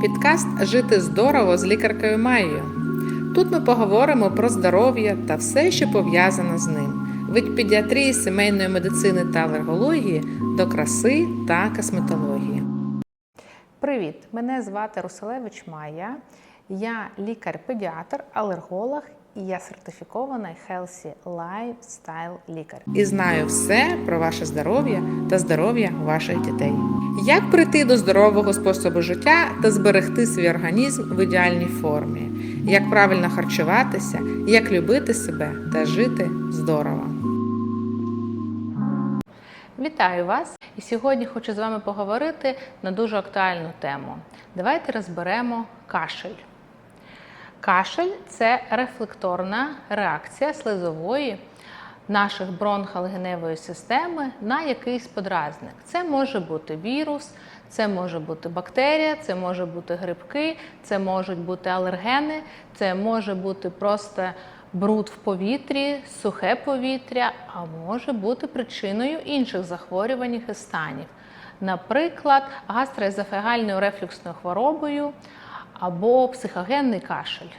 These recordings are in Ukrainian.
Підкаст Жити здорово з лікаркою Майєю. Тут ми поговоримо про здоров'я та все, що пов'язано з ним. Від педіатрії, сімейної медицини та алергології до краси та косметології. Привіт! Мене звати Руселевич Майя. Я лікар-педіатр, алерголог і я сертифікований Healthy Lifestyle лікар. І знаю все про ваше здоров'я та здоров'я ваших дітей. Як прийти до здорового способу життя та зберегти свій організм в ідеальній формі, як правильно харчуватися, як любити себе та жити здорово. Вітаю вас! І сьогодні хочу з вами поговорити на дуже актуальну тему. Давайте розберемо кашель. Кашель це рефлекторна реакція слизової наших бронхолегеневої системи на якийсь подразник. Це може бути вірус, це може бути бактерія, це може бути грибки, це можуть бути алергени, це може бути просто бруд в повітрі, сухе повітря, а може бути причиною інших захворювань і станів. Наприклад, гастроезофагальною рефлюксною хворобою або психогенний кашель.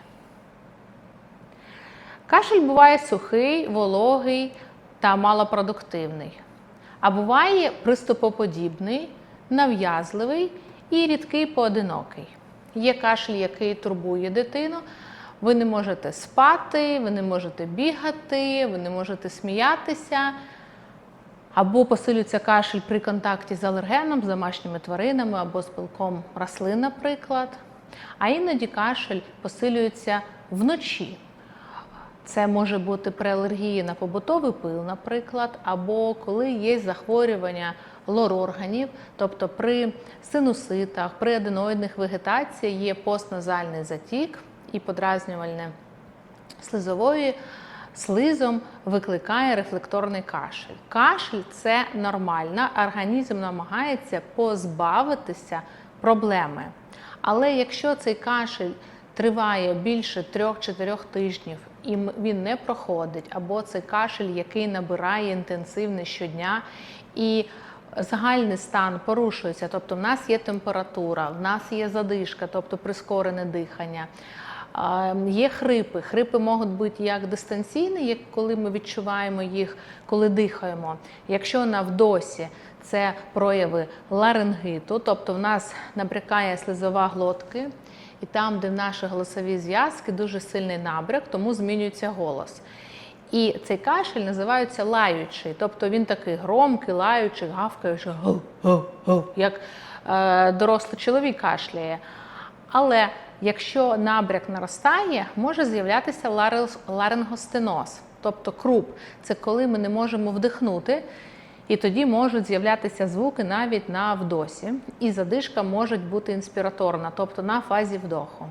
Кашель буває сухий, вологий та малопродуктивний. А буває приступоподібний, нав'язливий і рідкий поодинокий. Є кашель, який турбує дитину. Ви не можете спати, ви не можете бігати, ви не можете сміятися. Або посилюється кашель при контакті з алергеном, з домашніми тваринами або з пилком рослин, наприклад. А іноді кашель посилюється вночі. Це може бути при алергії на побутовий пил, наприклад, або коли є захворювання лор-органів, тобто при синуситах, при аденоїдних вегетації є постназальний затік і подразнювальне слизової слизом викликає рефлекторний кашель. Кашель це нормально, організм намагається позбавитися проблеми. Але якщо цей кашель триває більше 3-4 тижнів і він не проходить, або це кашель, який набирає інтенсивність щодня і загальний стан порушується, тобто в нас є температура, в нас є задишка, тобто прискорене дихання. Є хрипи. Хрипи можуть бути як дистанційні, як коли ми відчуваємо їх, коли дихаємо. Якщо на вдосі це прояви ларингиту, тобто в нас набрякає слизова глотки, і там, де наші голосові зв'язки, дуже сильний набряк, тому змінюється голос. І цей кашель називається лаючий, тобто він такий громкий, лаючий, гавкаючий, як е, дорослий чоловік кашляє. Але якщо набряк наростає, може з'являтися ларингостеноз, тобто круп. Це коли ми не можемо вдихнути, і тоді можуть з'являтися звуки навіть на вдосі. І задишка може бути інспіраторна, тобто на фазі вдоху.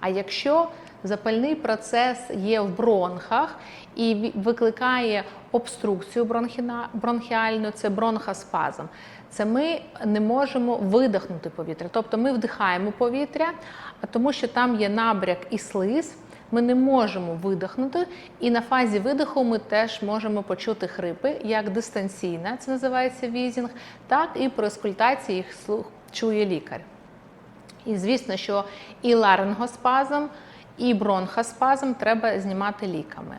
А якщо запальний процес є в бронхах і викликає обструкцію бронхіальну, це бронхоспазм. Це ми не можемо видихнути повітря. Тобто ми вдихаємо повітря, тому що там є набряк і слиз, ми не можемо видихнути. І на фазі видиху ми теж можемо почути хрипи, як дистанційна, це називається візінг, так і при аскультації їх слух чує лікар. І звісно, що і ларингоспазм, і бронхоспазм треба знімати ліками.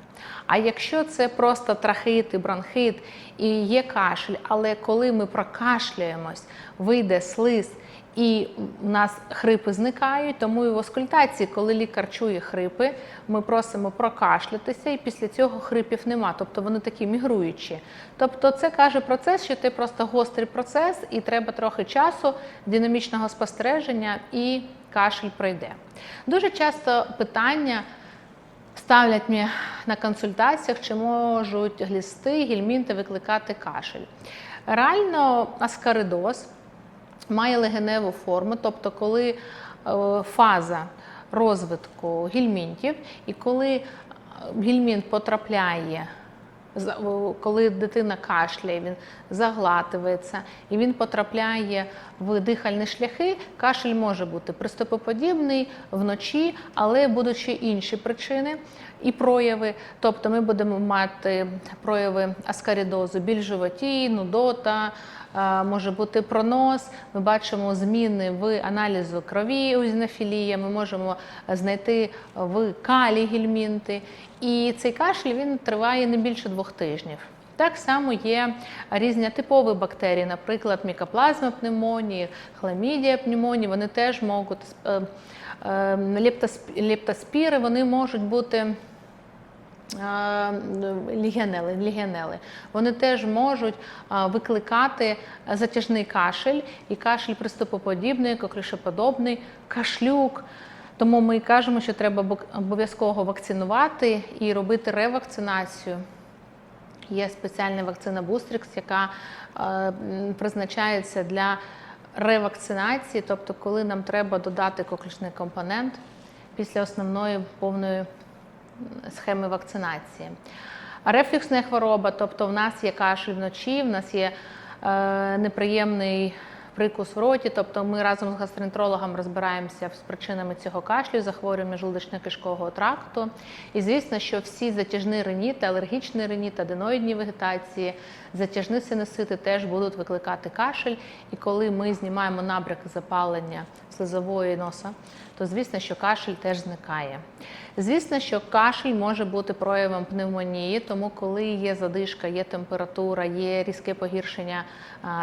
А якщо це просто трахеїт і бронхит і є кашель, але коли ми прокашляємось, вийде слиз і в нас хрипи зникають, тому і в оскультації, коли лікар чує хрипи, ми просимо прокашлятися, і після цього хрипів нема. Тобто вони такі мігруючі. Тобто, це каже процес, що це просто гострий процес, і треба трохи часу, динамічного спостереження, і кашель пройде. Дуже часто питання. Ставлять мені на консультаціях, чи можуть глісти, гельмінти викликати кашель. Реально, аскаридоз має легеневу форму, тобто, коли е, фаза розвитку гельмінтів, і коли гельмінт потрапляє, коли дитина кашляє, він заглатується і він потрапляє в дихальні шляхи, кашель може бути приступоподібний вночі, але будуть ще інші причини і прояви. Тобто ми будемо мати прояви аскарідозу, біль животі, нудота, е, може бути пронос. Ми бачимо зміни в аналізу крові узінофілія, ми можемо знайти в калі гельмінти. І цей кашель він триває не більше двох тижнів. Так само є різні типові бактерії, наприклад, мікоплазма пневмонії, хламідія пневмонії, вони теж можуть е, е, лептоспіри, вони можуть бути. Е, Лігіонели, лігіонели. Вони теж можуть викликати затяжний кашель і кашель приступоподібний, коклюшеподобний, кашлюк. Тому ми кажемо, що треба обов'язково вакцинувати і робити ревакцинацію. Є спеціальна вакцина Бустрікс, яка призначається для ревакцинації, тобто коли нам треба додати коклюшний компонент після основної повної схеми вакцинації. Рефлюксна хвороба, тобто в нас є кашель вночі, в нас є е, неприємний прикус в роті, тобто ми разом з гастроентерологом розбираємося з причинами цього кашлю, захворювання желудочно-кишкового тракту. І звісно, що всі затяжні риніти, алергічний риніт, аденоїдні вегетації, затяжні синусити теж будуть викликати кашель. І коли ми знімаємо набряк запалення слизової носа, то звісно, що кашель теж зникає. Звісно, що кашель може бути проявом пневмонії, тому коли є задишка, є температура, є різке погіршення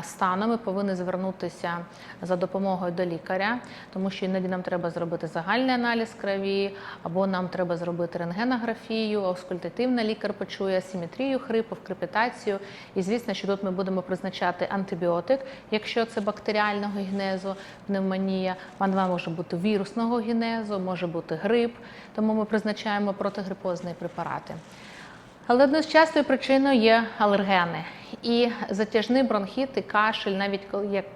стану, ми повинні звернутися за допомогою до лікаря, тому що іноді нам треба зробити загальний аналіз крові, або нам треба зробити рентгенографію, аускультативна лікар почує асиметрію хрипу, крепітацію. І звісно, що тут ми будемо призначати антибіотик, якщо це бактеріального генезу, пневмонія, вона може бути вірусного генезу, може бути грип, тому ми призначаємо протигрипозні препарати. Але частою причиною є алергени. І затяжний бронхіт і кашель, навіть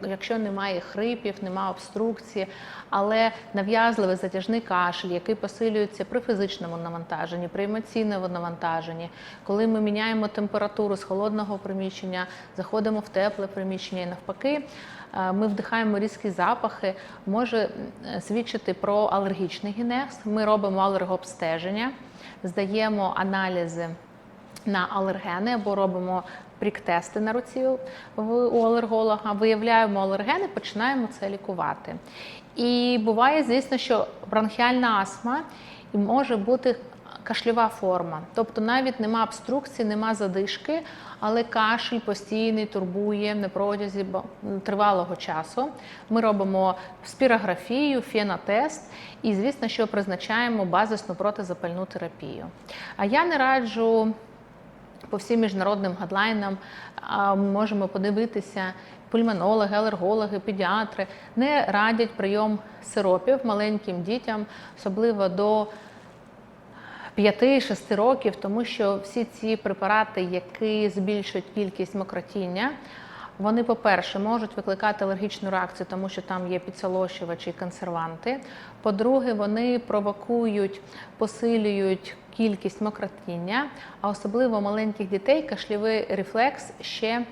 якщо немає хрипів, немає обструкції, але нав'язливий затяжний кашель, який посилюється при фізичному навантаженні, при емоційному навантаженні, коли ми міняємо температуру з холодного приміщення, заходимо в тепле приміщення і навпаки. е, Ми вдихаємо різкі запахи, може свідчити про алергічний генез. Ми робимо алергообстеження, здаємо аналізи на алергени або робимо прік-тести на руці у алерголога, виявляємо алергени, починаємо це лікувати. І буває, звісно, що бронхіальна астма може бути кашльова форма. Тобто навіть нема обструкції, нема задишки, але кашель постійний турбує на протязі тривалого часу. Ми робимо спірографію, фенотест і, звісно, що призначаємо базисну протизапальну терапію. А я не раджу по всім міжнародним гадлайнам можемо подивитися. Пульмонологи, алергологи, педіатри не радять прийом сиропів маленьким дітям, особливо до 5-6 років, тому що всі ці препарати, які збільшують кількість мокротіння, вони, по-перше, можуть викликати алергічну реакцію, тому що там є підсолощувачі і консерванти. По-друге, вони провокують, посилюють кількість мокротіння, а особливо у маленьких дітей кашльовий рефлекс ще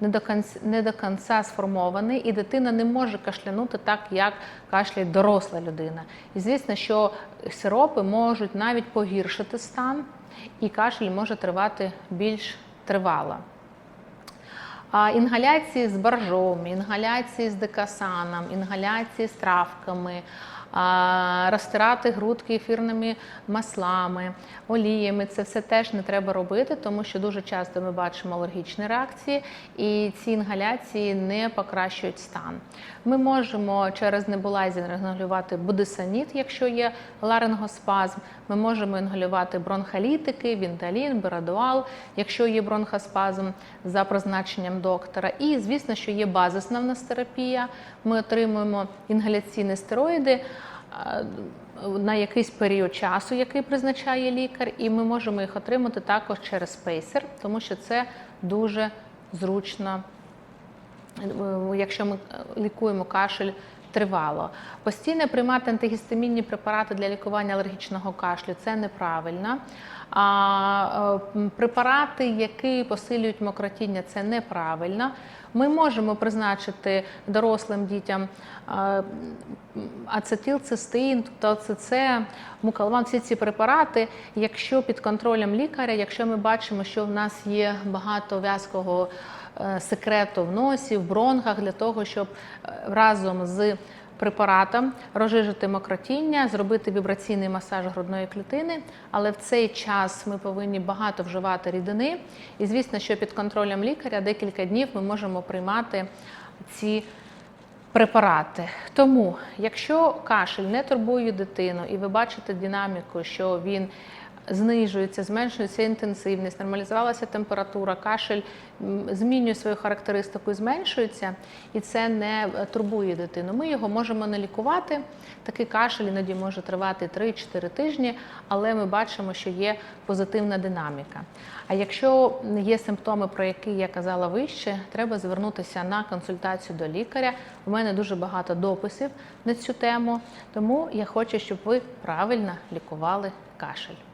не до кінця, не до кінця сформований, і дитина не може кашлянути так, як кашляє доросла людина. І звісно, що сиропи можуть навіть погіршити стан, і кашель може тривати більш тривало. Інгаляції з боржом, інгаляції з декасаном, інгаляції з травками, розтирати грудки ефірними маслами, оліями. Це все теж не треба робити, тому що дуже часто ми бачимо алергічні реакції, і ці інгаляції не покращують стан. Ми можемо через небулайзер інгалювати будисаніт, якщо є ларингоспазм. Ми можемо інгалювати бронхолітики, вінталін, берадуал, якщо є бронхоспазм за призначенням доктора. І, звісно, що є базисна в нас терапія. Ми отримуємо інгаляційні стероїди на якийсь період часу, який призначає лікар, і ми можемо їх отримати також через спейсер, тому що це дуже зручно. Е, якщо ми лікуємо кашель тривало. Постійно приймати антигістамінні препарати для лікування алергічного кашлю це неправильно. А е, препарати, які посилюють мокротіння, це неправильно. Ми можемо призначити дорослим дітям е, ацетилцистеїн, тобто АЦЦ, мукалван, всі ці препарати, якщо під контролем лікаря, якщо ми бачимо, що в нас є багато в'язкого секрету в носі, в бронхах для того, щоб е, разом з препаратом розжижити мокротіння, зробити вібраційний масаж грудної клітини. Але в цей час ми повинні багато вживати рідини. І звісно, що під контролем лікаря декілька днів ми можемо приймати ці препарати. Тому, якщо кашель не турбує дитину, і ви бачите динаміку, що він знижується, зменшується інтенсивність, нормалізувалася температура, кашель змінює свою характеристику і зменшується, і це не е, турбує дитину. Ми його можемо не лікувати. Такий кашель іноді може тривати 3-4 тижні, але ми бачимо, що є позитивна динаміка. А якщо є симптоми, про які я казала вище, треба звернутися на консультацію до лікаря. У мене дуже багато дописів на цю тему, тому я хочу, щоб ви правильно лікували кашель.